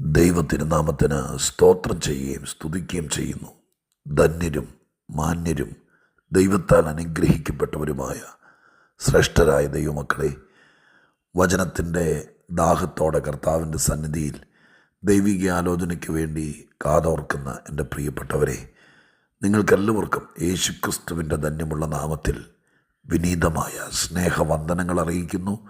ദൈവത്തിരുനാമത്തിന് സ്തോത്രം ചെയ്യുകയും സ്തുതിക്കുകയും ചെയ്യുന്നു. ധന്യരും മാന്യരും ദൈവത്താൽ അനുഗ്രഹിക്കപ്പെട്ടവരുമായ ശ്രേഷ്ഠരായ ദൈവമക്കളെ വചനത്തിന്റെ ദാഹത്തോടെ കർത്താവിന്റെ സന്നിധിയിൽ ദൈവിക ആലോചനയ്ക്ക് വേണ്ടി കാതോർക്കുന്ന എന്റെ പ്രിയപ്പെട്ടവരെ നിങ്ങൾക്കെല്ലാവർക്കും യേശുക്രിസ്തുവിന്റെ ധന്യമുള്ള നാമത്തിൽ വിനീതമായ സ്നേഹവന്ദനങ്ങൾ അറിയിക്കുന്നു.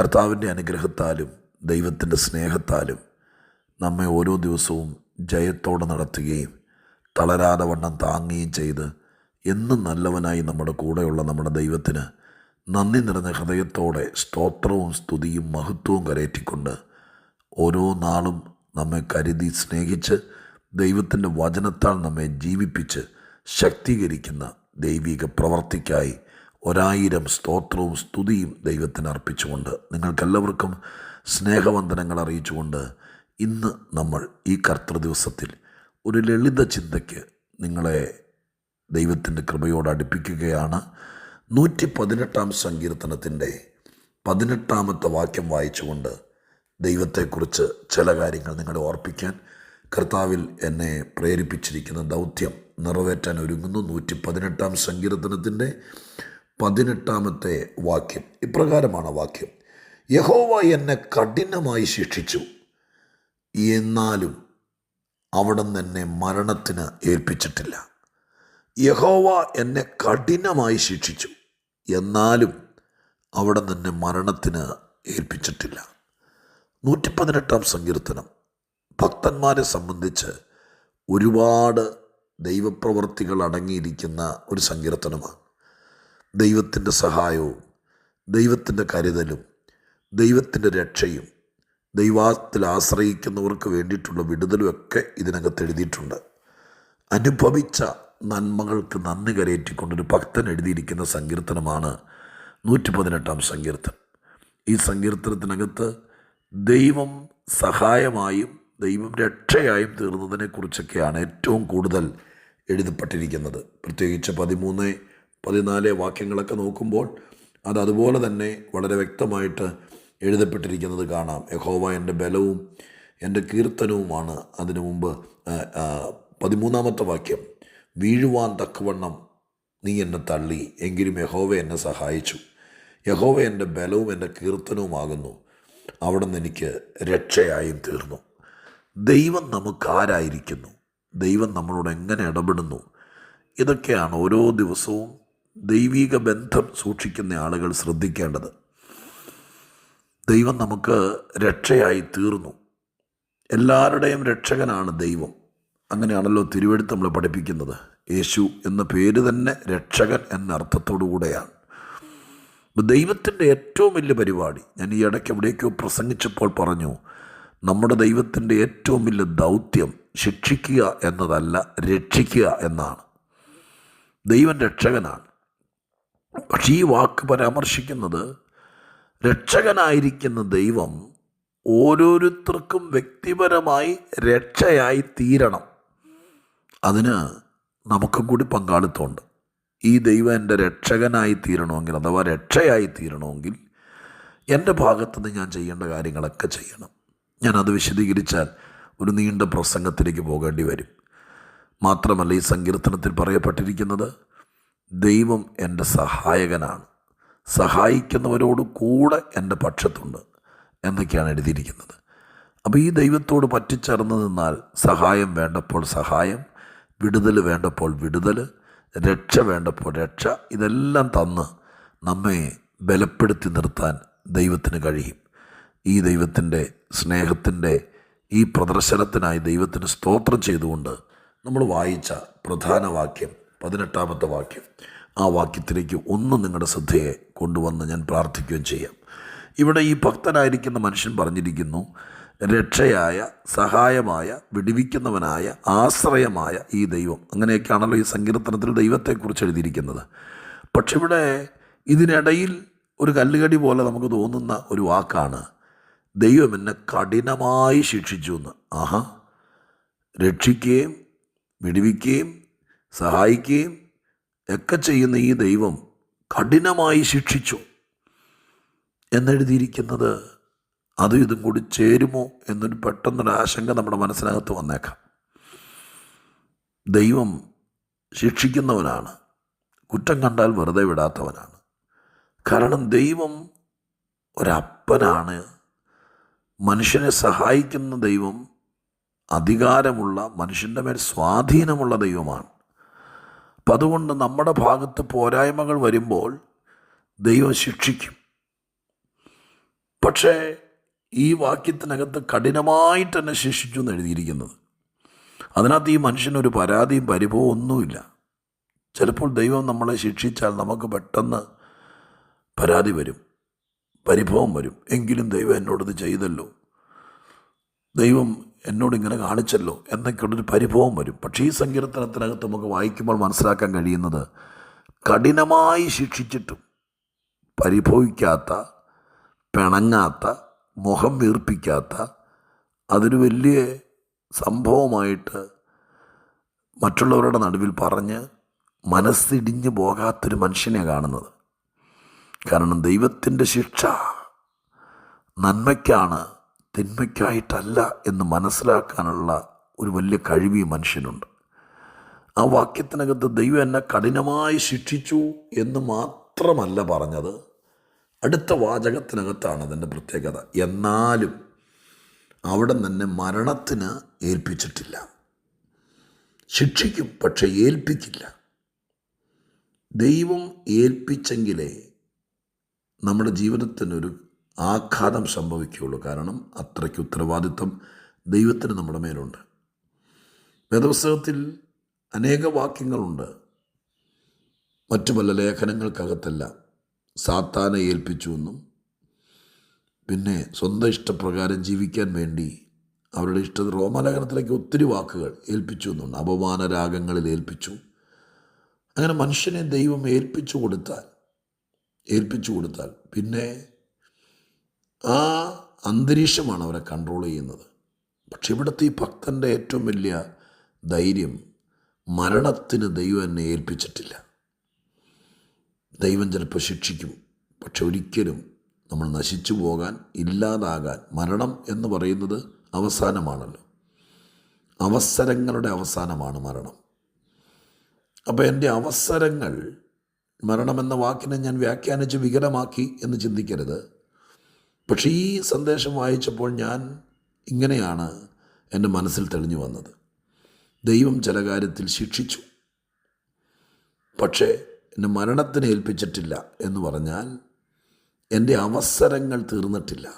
കർത്താവിന്റെ അനുഗ്രഹത്താലും ദൈവത്തിന്റെ സ്നേഹത്താലും നമ്മെ ഓരോ ദിവസവും ജയത്തോടെ നടത്തുകയും തളരാതെ വണ്ണം താങ്ങുകയും ചെയ്ത് എന്നും നല്ലവനായി നമ്മുടെ കൂടെയുള്ള നമ്മുടെ ദൈവത്തിന് നന്ദി നിറഞ്ഞ ഹൃദയത്തോടെ സ്തോത്രവും സ്തുതിയും മഹത്വവും കരയറ്റിക്കൊണ്ട് ഓരോ നാളും നമ്മെ കരുതി സ്നേഹിച്ച് ദൈവത്തിന്റെ വചനത്താൽ നമ്മെ ജീവിപ്പിച്ച് ശക്തീകരിക്കുന്ന ദൈവിക പ്രവർത്തിക്കായി ഒരായിരം സ്തോത്രവും സ്തുതിയും ദൈവത്തിന് അർപ്പിച്ചുകൊണ്ട് നിങ്ങൾക്കെല്ലാവർക്കും സ്നേഹവന്ദനങ്ങൾ അറിയിച്ചുകൊണ്ട് ഇന്ന് നമ്മൾ ഈ കർത്തൃ ദിവസത്തിൽ ഒരു ലളിത ചിന്തയ്ക്ക് നിങ്ങളെ ദൈവത്തിന്റെ കൃപയോട് അടുപ്പിക്കുകയാണ്. നൂറ്റി പതിനെട്ടാം സങ്കീർത്തനത്തിന്റെ പതിനെട്ടാമത്തെ വാക്യം വായിച്ചുകൊണ്ട് ദൈവത്തെക്കുറിച്ച് ചില കാര്യങ്ങൾ നിങ്ങളെ ഓർപ്പിക്കാൻ കർത്താവിൽ എന്നെ പ്രേരിപ്പിച്ചിരിക്കുന്ന ദൗത്യം നിറവേറ്റാൻ ഒരുങ്ങുന്നു. നൂറ്റി പതിനെട്ടാം സങ്കീർത്തനത്തിന്റെ പതിനെട്ടാമത്തെ വാക്യം. ഇപ്രകാരമാണ് വാക്യം. യഹോവ എന്നെ കഠിനമായി ശിക്ഷിച്ചു. എന്നാലും അവിടെ തന്നെ മരണത്തിന് ഏൽപ്പിച്ചിട്ടില്ല. യഹോവ എന്നെ കഠിനമായി ശിക്ഷിച്ചു. എന്നാലും അവിടെ തന്നെ മരണത്തിന് ഏൽപ്പിച്ചിട്ടില്ല. നൂറ്റി പതിനെട്ടാം സങ്കീർത്തനം. ഭക്തന്മാരെ സംബന്ധിച്ച് ഒരുപാട് ദൈവപ്രവർത്തികൾ അടങ്ങിയിരിക്കുന്ന ഒരു സങ്കീർത്തനമാണ്. ദൈവത്തിന്റെ സഹായവും ദൈവത്തിന്റെ കരുതലും ദൈവത്തിന്റെ രക്ഷയും ദൈവത്തിൽ ആശ്രയിക്കുന്നവർക്ക് വേണ്ടിയിട്ടുള്ള വിടുതലുമൊക്കെ ഇതിനകത്ത് എഴുതിയിട്ടുണ്ട്. അനുഭവിച്ച നന്മകൾക്ക് നന്ദി കരയേറ്റിക്കൊണ്ടൊരു ഭക്തൻ എഴുതിയിരിക്കുന്ന സങ്കീർത്തനമാണ് നൂറ്റി പതിനെട്ടാം സങ്കീർത്തനം. ഈ സങ്കീർത്തനത്തിനകത്ത് ദൈവം സഹായമായും ദൈവം രക്ഷയായും തീർന്നതിനെക്കുറിച്ചൊക്കെയാണ് ഏറ്റവും കൂടുതൽ എഴുതപ്പെട്ടിരിക്കുന്നത്. പ്രത്യേകിച്ച് പതിമൂന്ന് പതിനാല് വാക്യങ്ങളൊക്കെ നോക്കുമ്പോൾ അത് അതുപോലെ തന്നെ വളരെ വ്യക്തമായിട്ട് എഴുതപ്പെട്ടിരിക്കുന്നത് കാണാം. യഹോവ എന്റെ ബലവും എന്റെ കീർത്തനവുമാണ്. അതിനു മുമ്പ് പതിമൂന്നാമത്തെ വാക്യം വീഴുവാൻ തക്കവണ്ണം നീ എന്നെ തള്ളി എങ്കിലും യഹോവ എന്നെ സഹായിച്ചു. യഹോവ എന്റെ ബലവും എന്റെ കീർത്തനവുമാകുന്നു. അവിടെ നിന്ന് എനിക്ക് രക്ഷയായും തീർന്നു. ദൈവം നമുക്കാരായിരിക്കുന്നു ദൈവം നമ്മളോട് എങ്ങനെ ഇടപെടുന്നു? ഇതൊക്കെയാണ് ഓരോ ദിവസവും ദൈവിക ബന്ധം സൂക്ഷിക്കുന്ന ആളുകൾ ശ്രദ്ധിക്കേണ്ടത്. ദൈവം നമുക്ക് രക്ഷയായി തീർന്നു. എല്ലാവരുടെയും രക്ഷകനാണ് ദൈവം. അങ്ങനെയാണല്ലോ തിരുവെടുത്ത് നമ്മൾ പഠിപ്പിക്കുന്നത്. യേശു എന്ന പേര് തന്നെ രക്ഷകൻ എന്ന അർത്ഥത്തോടു കൂടെയാണ് ദൈവത്തിന്റെ ഏറ്റവും വലിയ പരിപാടി ഞാൻ ഈ ഇടയ്ക്ക് എവിടേക്കോ പ്രസംഗിച്ചപ്പോൾ പറഞ്ഞു നമ്മുടെ ദൈവത്തിന്റെ ഏറ്റവും വലിയ ദൗത്യം ശിക്ഷിക്കുക എന്നതല്ല രക്ഷിക്കുക എന്നാണ്. ദൈവം രക്ഷകനാണ്. പക്ഷേ ഈ വാക്ക് പരാമർശിക്കുന്നത് രക്ഷകനായിരിക്കുന്ന ദൈവം ഓരോരുത്തർക്കും വ്യക്തിപരമായി രക്ഷയായി തീരണം. അതിന് നമുക്കും കൂടി പങ്കാളിത്തമുണ്ട്. ഈ ദൈവം എന്റെ രക്ഷകനായി തീരണമെങ്കിൽ അഥവാ രക്ഷയായി തീരണമെങ്കിൽ എന്റെ ഭാഗത്തുനിന്ന് ഞാൻ ചെയ്യേണ്ട കാര്യങ്ങളൊക്കെ ചെയ്യണം. ഞാൻ അത് വിശദീകരിച്ചാൽ ഒരു നീണ്ട പ്രസംഗത്തിലേക്ക് പോകേണ്ടി വരും. മാത്രമല്ല ഈ സങ്കീർത്തനത്തിൽ പറയപ്പെട്ടിരിക്കുന്നത് ദൈവം എന്റെ സഹായകനാണ്. സഹായിക്കുന്നവരോട് കൂടെ എന്റെ പക്ഷത്തുണ്ട് എന്നൊക്കെയാണ് എഴുതിയിരിക്കുന്നത്. അപ്പോൾ ഈ ദൈവത്തോട് പറ്റിച്ചേർന്ന് നിന്നാൽ സഹായം വേണ്ടപ്പോൾ സഹായം വിടുതൽ വേണ്ടപ്പോൾ വിടുതൽ രക്ഷ വേണ്ടപ്പോൾ രക്ഷ ഇതെല്ലാം തന്ന് നമ്മെ ബലപ്പെടുത്തി നിർത്താൻ ദൈവത്തിന് കഴിയും. ഈ ദൈവത്തിന്റെ സ്നേഹത്തിന്റെ ഈ പ്രദർശനത്തിനായി ദൈവത്തിന് സ്തോത്രം ചെയ്തുകൊണ്ട് നമ്മൾ വായിച്ച പ്രധാന വാക്യം പതിനെട്ടാമത്തെ വാക്യം. ആ വാക്യത്തിലേക്ക് ഒന്ന് നിങ്ങളുടെ ശ്രദ്ധയെ കൊണ്ടുവന്ന് ഞാൻ പ്രാർത്ഥിക്കുകയും ചെയ്യാം. ഇവിടെ ഈ ഭക്തനായിരിക്കുന്ന മനുഷ്യൻ പറഞ്ഞിരിക്കുന്നു രക്ഷയായ സഹായമായ വിടിവിക്കുന്നവനായ ആശ്രയമായ ഈ ദൈവം. അങ്ങനെയൊക്കെയാണല്ലോ ഈ സങ്കീർത്തനത്തിൽ ദൈവത്തെക്കുറിച്ച് എഴുതിയിരിക്കുന്നത്. പക്ഷെ ഇവിടെ ഇതിനിടയിൽ ഒരു കല്ലുകടി പോലെ നമുക്ക് തോന്നുന്ന ഒരു വാക്കാണ് ദൈവം എന്നെ കഠിനമായി ശിക്ഷിച്ചു എന്ന്. ആഹാ. രക്ഷിക്കുകയും വിടിവിക്കുകയും സഹായിക്കുകയും ഒക്കെ ചെയ്യുന്ന ഈ ദൈവം കഠിനമായി ശിക്ഷിച്ചു. എന്നെഴുതിയിരിക്കുന്നത് അതും ഇതും കൂടി ചേരുമോ എന്നൊരു പെട്ടെന്നൊരു ആശങ്ക നമ്മുടെ മനസ്സിനകത്ത് വന്നേക്കാം. ദൈവം ശിക്ഷിക്കുന്നവനാണ്. കുറ്റം കണ്ടാൽ വെറുതെ വിടാത്തവനാണ്. കാരണം ദൈവം ഒരപ്പനാണ്. മനുഷ്യനെ സഹായിക്കുന്ന ദൈവം അധികാരമുള്ള മനുഷ്യന്റെ മേൽ സ്വാധീനമുള്ള ദൈവമാണ്. അപ്പം അതുകൊണ്ട് നമ്മുടെ ഭാഗത്ത് പോരായ്മകൾ വരുമ്പോൾ ദൈവം ശിക്ഷിക്കും. പക്ഷേ ഈ വാക്യത്തിനകത്ത് കഠിനമായിട്ട് തന്നെ ശിക്ഷിച്ചു എന്ന് എഴുതിയിരിക്കുന്നത്. അതിനകത്ത് ഈ മനുഷ്യനൊരു പരാതിയും പരിഭവവും ഒന്നുമില്ല. ചിലപ്പോൾ ദൈവം നമ്മളെ ശിക്ഷിച്ചാൽ നമുക്ക് പെട്ടെന്ന് പരാതി വരും പരിഭവം വരും. എങ്കിലും ദൈവം എന്നോടത് ചെയ്തല്ലോ. ദൈവം എന്നോട് ഇങ്ങനെ കാണിച്ചല്ലോ എന്നൊക്കെയുള്ളൊരു പരിഭവം വരും. പക്ഷേ ഈ സങ്കീർത്തനത്തിനകത്ത് നമുക്ക് വായിക്കുമ്പോൾ മനസ്സിലാക്കാൻ കഴിയുന്നത് കഠിനമായി ശിക്ഷിച്ചിട്ടും പരിഭവിക്കാത്ത പിണങ്ങാത്ത മുഖം വീർപ്പിക്കാത്ത അതൊരു വലിയ സംഭവമായിട്ട് മറ്റുള്ളവരുടെ നടുവിൽ പറഞ്ഞ് മനസ്സിടിഞ്ഞു പോകാത്തൊരു മനുഷ്യനെ കാണുന്നത്. കാരണം ദൈവത്തിന്റെ ശിക്ഷ നന്മയ്ക്കാണ് തിന്മയ്ക്കായിട്ടല്ല എന്ന് മനസ്സിലാക്കാനുള്ള ഒരു വലിയ കഴിവ് മനുഷ്യനുണ്ട്. ആ വാക്യത്തിനകത്ത് ദൈവം എന്നെ കഠിനമായി ശിക്ഷിച്ചു എന്ന് മാത്രമല്ല പറഞ്ഞത്. അടുത്ത വാചകത്തിനകത്താണ് അതിന്റെ പ്രത്യേകത. എന്നാലും അവിടെ തന്നെ മരണത്തിന് ഏൽപ്പിച്ചിട്ടില്ല. ശിക്ഷിക്കും പക്ഷെ ഏൽപ്പിക്കില്ല. ദൈവം ഏൽപ്പിച്ചെങ്കിലേ നമ്മുടെ ജീവിതത്തിനൊരു ആഘാതം സംഭവിക്കുകയുള്ളൂ. കാരണം അത്രയ്ക്ക് ഉത്തരവാദിത്വം ദൈവത്തിന് നമ്മുടെ മേലുണ്ട്. വേദപുസ്തകത്തിൽ അനേക വാക്യങ്ങളുണ്ട്. മറ്റു പല ലേഖനങ്ങൾക്കകത്തല്ല. സാത്താനെ ഏൽപ്പിച്ചു എന്നും പിന്നെ സ്വന്തം ഇഷ്ടപ്രകാരം ജീവിക്കാൻ വേണ്ടി അവരുടെ ഇഷ്ട റോമലേഖനത്തിലേക്ക് ഒത്തിരി വാക്കുകൾ ഏൽപ്പിച്ചു എന്നുണ്ട്. അപമാന രാഗങ്ങളിൽ ഏൽപ്പിച്ചു. അങ്ങനെ മനുഷ്യനെ ദൈവം ഏൽപ്പിച്ചു കൊടുത്താൽ ഏൽപ്പിച്ചു കൊടുത്താൽ പിന്നെ ആ അന്തരീക്ഷമാണ് അവരെ കൺട്രോൾ ചെയ്യുന്നത്. പക്ഷെ ഇവിടുത്തെ ഈ ഭക്തന്റെ ഏറ്റവും വലിയ ധൈര്യം മരണത്തിന് ദൈവം എന്നെ ഏൽപ്പിച്ചിട്ടില്ല. ദൈവം ചിലപ്പോൾ ശിക്ഷിക്കും. പക്ഷെ ഒരിക്കലും നമ്മൾ നശിച്ചു പോകാൻ ഇല്ലാതാകാൻ മരണം എന്ന് പറയുന്നത് അവസാനമാണല്ലോ. അവസരങ്ങളുടെ അവസാനമാണ് മരണം. അപ്പോൾ എന്റെ അവസരങ്ങൾ മരണമെന്ന വാക്കിനെ ഞാൻ വ്യാഖ്യാനിച്ച് വികലമാക്കി എന്ന് ചിന്തിക്കരുത്. പക്ഷേ ഈ സന്ദേശം വായിച്ചപ്പോൾ ഞാൻ ഇങ്ങനെയാണ് എന്റെ മനസ്സിൽ തെളിഞ്ഞു വന്നത്. ദൈവം ചില കാര്യത്തിൽ ശിക്ഷിച്ചു. പക്ഷേ എന്നെ മരണത്തിന് ഏൽപ്പിച്ചിട്ടില്ല എന്ന് പറഞ്ഞാൽ എന്റെ അവസരങ്ങൾ തീർന്നിട്ടില്ല.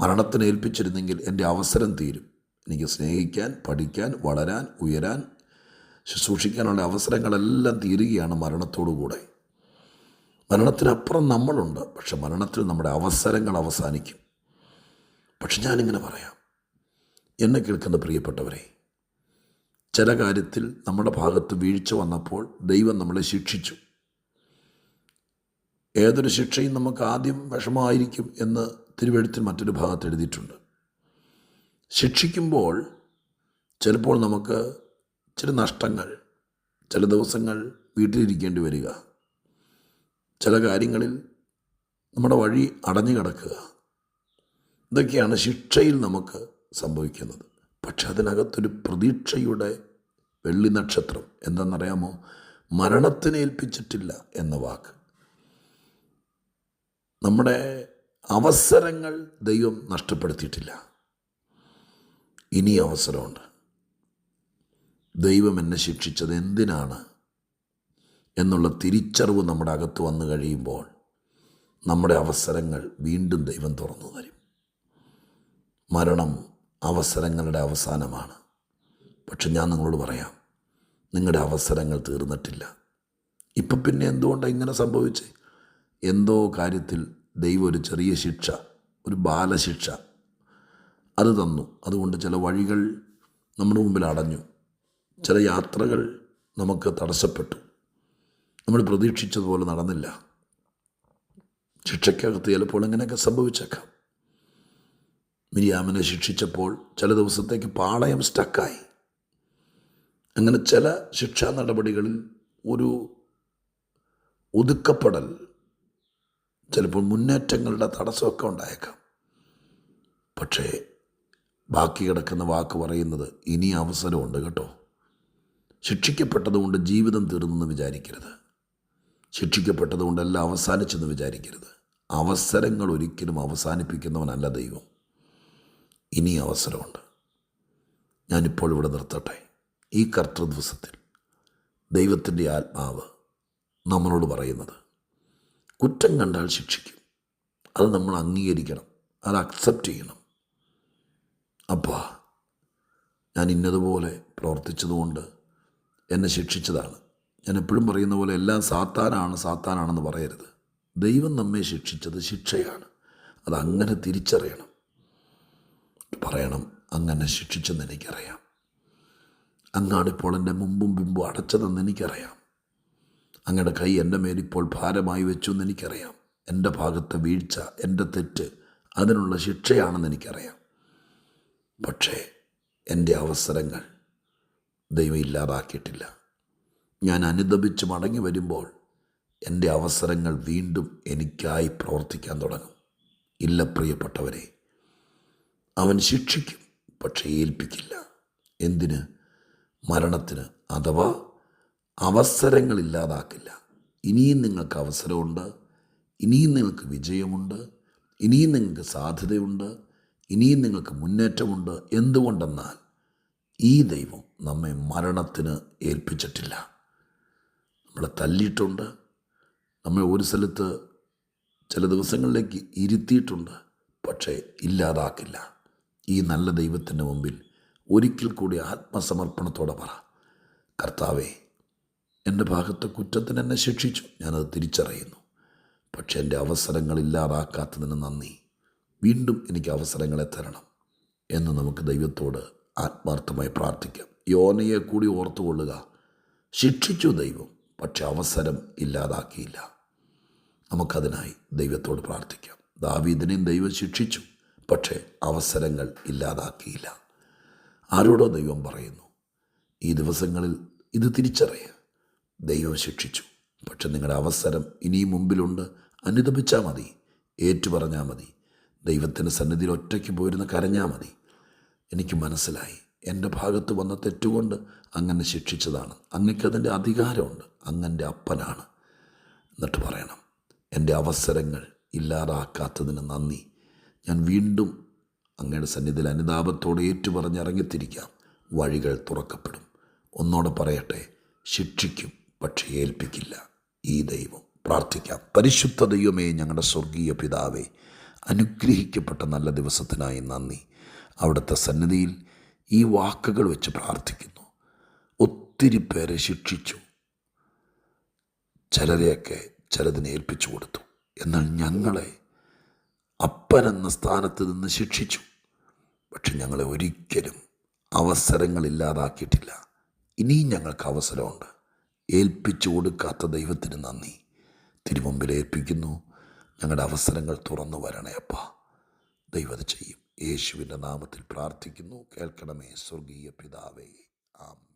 മരണത്തിന് ഏൽപ്പിച്ചിരുന്നെങ്കിൽ എന്റെ അവസരം തീരും. എനിക്ക് സ്നേഹിക്കാൻ പഠിക്കാൻ വളരാൻ ഉയരാൻ ശുശ്രൂഷിക്കാനുള്ള അവസരങ്ങളെല്ലാം തീരുകയാണ് മരണത്തോടുകൂടെ. മരണത്തിനപ്പുറം നമ്മളുണ്ട്. പക്ഷെ മരണത്തിൽ നമ്മുടെ അവസരങ്ങൾ അവസാനിക്കും. പക്ഷെ ഞാനിങ്ങനെ പറയാം. എന്നെ കേൾക്കുന്ന പ്രിയപ്പെട്ടവരെ ചില കാര്യത്തിൽ നമ്മുടെ ഭാഗത്ത് വീഴ്ച വന്നപ്പോൾ ദൈവം നമ്മളെ ശിക്ഷിച്ചു. ഏതൊരു ശിക്ഷയും നമുക്ക് ആദ്യം വിഷമമായിരിക്കും എന്ന് തിരുവെഴുത്തിൽ മറ്റൊരു ഭാഗത്ത് എഴുതിയിട്ടുണ്ട്. ശിക്ഷിക്കുമ്പോൾ ചിലപ്പോൾ നമുക്ക് ചില നഷ്ടങ്ങൾ ചില ദിവസങ്ങൾ വീട്ടിലിരിക്കേണ്ടി വരിക. ചില കാര്യങ്ങളിൽ നമ്മുടെ വഴി അടഞ്ഞു കിടക്കുക. ഇതൊക്കെയാണ് ശിക്ഷയിൽ നമുക്ക് സംഭവിക്കുന്നത്. പക്ഷെ അതിനകത്തൊരു പ്രതീക്ഷയുടെ വെള്ളി നക്ഷത്രം എന്തെന്നറിയാമോ? മരണത്തിന് ഏൽപ്പിച്ചിട്ടില്ല എന്ന വാക്ക്. നമ്മുടെ അവസരങ്ങൾ ദൈവം നഷ്ടപ്പെടുത്തിയിട്ടില്ല. ഇനി അവസരമുണ്ട്. ദൈവം എന്നെ ശിക്ഷിച്ചത് എന്തിനാണ്? എന്നുള്ള തിരിച്ചറിവ് നമ്മുടെ അകത്ത് വന്നു കഴിയുമ്പോൾ നമ്മുടെ അവസരങ്ങൾ വീണ്ടും ദൈവം തുറന്നു തരും. മരണം അവസരങ്ങളുടെ അവസാനമാണ്. പക്ഷെ ഞാൻ നിങ്ങളോട് പറയാം നിങ്ങളുടെ അവസരങ്ങൾ തീർന്നിട്ടില്ല. ഇപ്പം പിന്നെ എന്തുകൊണ്ടാണ് ഇങ്ങനെ സംഭവിച്ചേ? എന്തോ കാര്യത്തിൽ ദൈവം ഒരു ചെറിയ ശിക്ഷ ഒരു ബാലശിക്ഷ അത് തന്നു. അതുകൊണ്ട് ചില വഴികൾ നമ്മുടെ മുമ്പിൽ അടഞ്ഞു. ചില യാത്രകൾ നമുക്ക് തടസ്സപ്പെട്ടു. നമ്മൾ പ്രതീക്ഷിച്ചതുപോലെ നടന്നില്ല. ശിക്ഷയ്ക്കകത്ത് ചിലപ്പോൾ അങ്ങനെയൊക്കെ സംഭവിച്ചേക്കാം. മിരിയാമനെ ശിക്ഷിച്ചപ്പോൾ ചില ദിവസത്തേക്ക് പാളയം സ്റ്റക്കായി അങ്ങനെ ചില ശിക്ഷാ നടപടികളിൽ ഒരു ഒതുക്കപ്പെടൽ ചിലപ്പോൾ മുന്നേറ്റങ്ങളുടെ തടസ്സമൊക്കെ ഉണ്ടായേക്കാം. പക്ഷേ ബാക്കി കിടക്കുന്ന വാക്ക് പറയുന്നത് ഇനി അവസരമുണ്ട് കേട്ടോ. ശിക്ഷിക്കപ്പെട്ടതുകൊണ്ട് ജീവിതം തീർന്നെന്ന് വിചാരിക്കരുത്. ശിക്ഷിക്കപ്പെട്ടതുകൊണ്ട് എല്ലാം അവസാനിച്ചെന്ന് വിചാരിക്കരുത്. അവസരങ്ങൾ ഒരിക്കലും അവസാനിപ്പിക്കുന്നവനല്ല ദൈവം. ഇനി അവസരമുണ്ട്. ഞാനിപ്പോൾ ഇവിടെ നിർത്തട്ടെ. ഈ കർത്തൃ ദിവസത്തിൽ ദൈവത്തിന്റെ ആത്മാവ് നമ്മളോട് പറയുന്നത് കുറ്റം കണ്ടാൽ ശിക്ഷിക്കും. അത് നമ്മൾ അംഗീകരിക്കണം. അത് അക്സെപ്റ്റ് ചെയ്യണം. അപ്പാ ഞാൻ ഇന്നതുപോലെ പ്രവർത്തിച്ചതുകൊണ്ട് എന്നെ ശിക്ഷിച്ചതാണ്. ഞാൻ എപ്പോഴും പറയുന്ന പോലെ എല്ലാം സാത്താനാണ് സാത്താനാണെന്ന് പറയരുത്. ദൈവം നമ്മെ ശിക്ഷിച്ചത് ശിക്ഷയാണ്. അത് അങ്ങനെ തിരിച്ചറിയണം. പറയണം അങ്ങനെ ശിക്ഷിച്ചെന്ന് എനിക്കറിയാം. അങ്ങാണിപ്പോൾ എന്റെ മുമ്പും പിമ്പും അടച്ചതെന്ന് എനിക്കറിയാം. അങ്ങയുടെ കൈ എന്റെ മേലിപ്പോൾ ഭാരമായി വെച്ചു എന്ന് എനിക്കറിയാം. എന്റെ ഭാഗത്തെ വീഴ്ച എന്റെ തെറ്റ് അതിനുള്ള ശിക്ഷയാണെന്ന് എനിക്കറിയാം. പക്ഷേ എന്റെ അവസരങ്ങൾ ദൈവം ഇല്ലാതാക്കിയിട്ടില്ല. ഞാൻ അനുദപിച്ച് മടങ്ങി വരുമ്പോൾ എന്റെ അവസരങ്ങൾ വീണ്ടും എനിക്കായി പ്രവർത്തിക്കാൻ തുടങ്ങും. ഇല്ല പ്രിയപ്പെട്ടവരെ അവൻ ശിക്ഷിക്കും പക്ഷേ ഏൽപ്പിക്കില്ല. എന്തിന്? മരണത്തിന് അഥവാ അവസരങ്ങൾ ഇല്ലാതാക്കില്ല. ഇനിയും നിങ്ങൾക്ക് അവസരമുണ്ട് ഇനിയും നിങ്ങൾക്ക് വിജയമുണ്ട് ഇനിയും നിങ്ങൾക്ക് സാധ്യതയുണ്ട് ഇനിയും നിങ്ങൾക്ക് മുന്നേറ്റമുണ്ട്. എന്തുകൊണ്ടെന്നാൽ ഈ ദൈവം നമ്മെ മരണത്തിന് ഏൽപ്പിച്ചിട്ടില്ല. നമ്മളെ തല്ലിയിട്ടുണ്ട്. നമ്മെ ഒരു സ്ഥലത്ത് ചില ദിവസങ്ങളിലേക്ക് ഇരുത്തിയിട്ടുണ്ട്. പക്ഷേ ഇല്ലാതാക്കില്ല. ഈ നല്ല ദൈവത്തിന്റെ മുമ്പിൽ ഒരിക്കൽ കൂടി ആത്മസമർപ്പണത്തോടെ പറ. കർത്താവേ എന്റെ ഭാഗത്തെ കുറ്റത്തിന് എന്നെ ശിക്ഷിച്ചു. ഞാനത് തിരിച്ചറിയുന്നു. പക്ഷേ എന്റെ അവസരങ്ങൾ ഇല്ലാതാക്കാത്തതിന് നന്ദി. വീണ്ടും എനിക്ക് അവസരങ്ങളെ തരണം എന്ന് നമുക്ക് ദൈവത്തോട് ആത്മാർത്ഥമായി പ്രാർത്ഥിക്കാം. യോനയെ കൂടി ഓർത്തുകൊള്ളുക. ശിക്ഷിച്ചു ദൈവം. പക്ഷെ അവസരം ഇല്ലാതാക്കിയില്ല. നമുക്കതിനായി ദൈവത്തോട് പ്രാർത്ഥിക്കാം. ദാവീദിനെയും ദൈവം ശിക്ഷിച്ചു. പക്ഷേ അവസരങ്ങൾ ഇല്ലാതാക്കിയില്ല. ആരോടോ ദൈവം പറയുന്നു ഈ ദിവസങ്ങളിൽ ഇത് തിരിച്ചറിയുക ദൈവം ശിക്ഷിച്ചു. പക്ഷെ നിങ്ങളുടെ അവസരം ഇനിയും മുമ്പിലുണ്ട്. അനുദപിച്ചാൽ മതി. ഏറ്റുപറഞ്ഞാൽ മതി. ദൈവത്തിന്റെ സന്നിധിയിൽ ഒറ്റയ്ക്ക് പോയിരുന്ന് കരഞ്ഞാൽ മതി. എനിക്ക് മനസ്സിലായി. എന്റെ ഭാഗത്ത് വന്ന തെറ്റുകൊണ്ട് അങ്ങനെ ശിക്ഷിച്ചതാണ്. അങ്ങക്കതിന്റെ അധികാരമുണ്ട്. അങ്ങന്റെ അപ്പനാണ്. എന്നിട്ട് പറയണം എന്റെ അവസരങ്ങൾ ഇല്ലാതാക്കാത്തതിന് നന്ദി. ഞാൻ വീണ്ടും അങ്ങയുടെ സന്നിധിയിൽ അനുതാപത്തോടെ ഏറ്റുപറഞ്ഞ് ഇറങ്ങിത്തിരിക്കാം. വഴികൾ തുറക്കപ്പെടും. ഒന്നോടെ പറയട്ടെ ശിക്ഷിക്കും പക്ഷേ ഏൽപ്പിക്കില്ല. ഈ ദൈവം പ്രാർത്ഥിക്കാം. പരിശുദ്ധ ദൈവമേ ഞങ്ങളുടെ സ്വർഗീയ പിതാവേ അനുഗ്രഹിക്കപ്പെട്ട നല്ല ദിവസത്തിനായി നന്ദി. അവിടുത്തെ സന്നിധിയിൽ ഈ വാക്കുകൾ വെച്ച് പ്രാർത്ഥിക്കുന്നു. ഒത്തിരി പേരെ ശിക്ഷിച്ചു. ചിലരെയൊക്കെ ചിലതിനെ ഏൽപ്പിച്ചു കൊടുത്തു. എന്നാൽ ഞങ്ങളെ അപ്പൻ എന്ന സ്ഥാനത്ത് നിന്ന് ശിക്ഷിച്ചു. പക്ഷെ ഞങ്ങളെ ഒരിക്കലും അവസരങ്ങൾ ഇല്ലാതാക്കിയിട്ടില്ല. ഇനിയും ഞങ്ങൾക്ക് അവസരമുണ്ട്. ഏൽപ്പിച്ചു കൊടുക്കാത്ത ദൈവത്തിന് നന്ദി. തിരുമുമ്പിൽ ഏൽപ്പിക്കുന്നു. ഞങ്ങളുടെ അവസരങ്ങൾ തുറന്നു വരണേ അപ്പ. ദൈവത ചെയ്യും. യേശുവിന്റെ നാമത്തിൽ പ്രാർത്ഥിക്കുന്നു. കേൾക്കണമേ സ്വർഗീയ പിതാവേ. ആം